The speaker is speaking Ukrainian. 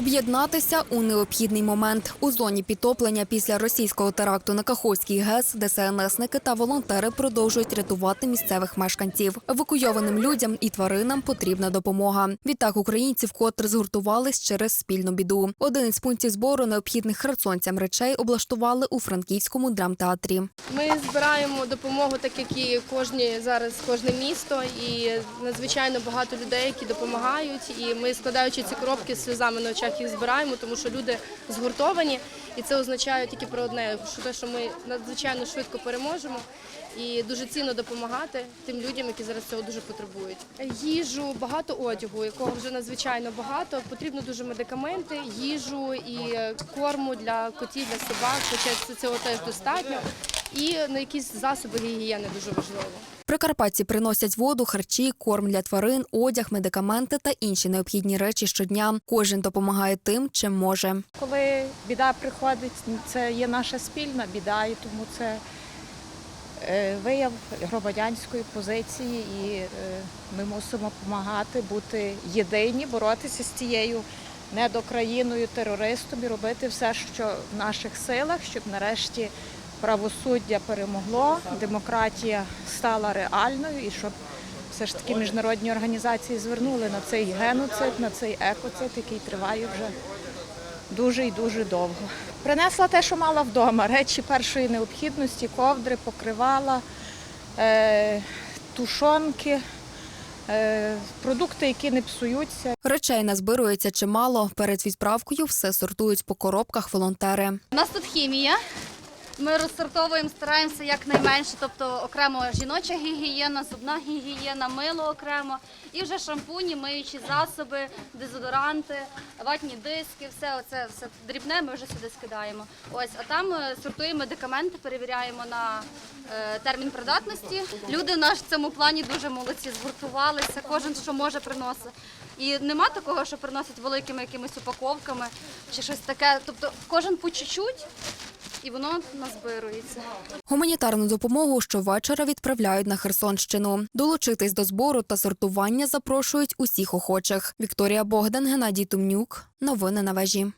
Об'єднатися у необхідний момент у зоні підтоплення після російського теракту на Каховський ГЕС ДСНСники та волонтери продовжують рятувати місцевих мешканців. Евакуйованим людям і тваринам потрібна допомога. Відтак українці вкотре згуртувались через спільну біду. Один із пунктів збору необхідних херсонцям речей облаштували у франківському драмтеатрі. Ми збираємо допомогу, так як і кожні зараз кожне місто, і надзвичайно багато людей, які допомагають. І ми, складаючи ці коробки сльозами на очах, їх збираємо, тому що люди згуртовані, і це означає тільки про одне, що те, що ми надзвичайно швидко переможемо. І дуже цінно допомагати тим людям, які зараз цього дуже потребують. Їжу, багато одягу, якого вже надзвичайно багато. Потрібно дуже медикаменти, їжу і корму для котів, для собак. Хоча цього теж достатньо. І на якісь засоби гігієни дуже важливо. Прикарпатці приносять воду, харчі, корм для тварин, одяг, медикаменти та інші необхідні речі щодня. Кожен допомагає тим, чим може. Коли біда приходить, це є наша спільна біда, і тому це е, вияв громадянської позиції, і е, ми мусимо допомагати бути єдині, боротися з цією недокраїною, терористом і робити все, що в наших силах, щоб нарешті правосуддя перемогло, демократія стала реальною і щоб все ж таки міжнародні організації звернули на цей геноцид, на цей екоцид, який триває вже дуже і дуже довго. Принесла те, що мала вдома, речі першої необхідності, ковдри, покривала, е, тушонки, е, продукти, які не псуються. Речей назбирується чимало. Перед відправкою все сортують по коробках волонтери. У нас тут хімія. Ми розсортовуємо, стараємося якнайменше, тобто окремо жіноча гігієна, зубна гігієна, мило окремо, і вже шампуні, миючі засоби, дезодоранти, ватні диски, все оце все дрібне ми вже сюди скидаємо. Ось, а там е, сортуємо медикаменти, перевіряємо на е, термін придатності. Люди в нас в цьому плані дуже молодці, згуртувалися, кожен що може приносить. І нема такого, що приносять великими якимись упаковками чи щось таке. Тобто кожен по чуть-чуть і воно назбирується. Гуманітарну допомогу щовечора відправляють на Херсонщину. Долучитись до збору та сортування запрошують усіх охочих. Вікторія Богдан, Геннадій Тумнюк. Новини на вежі.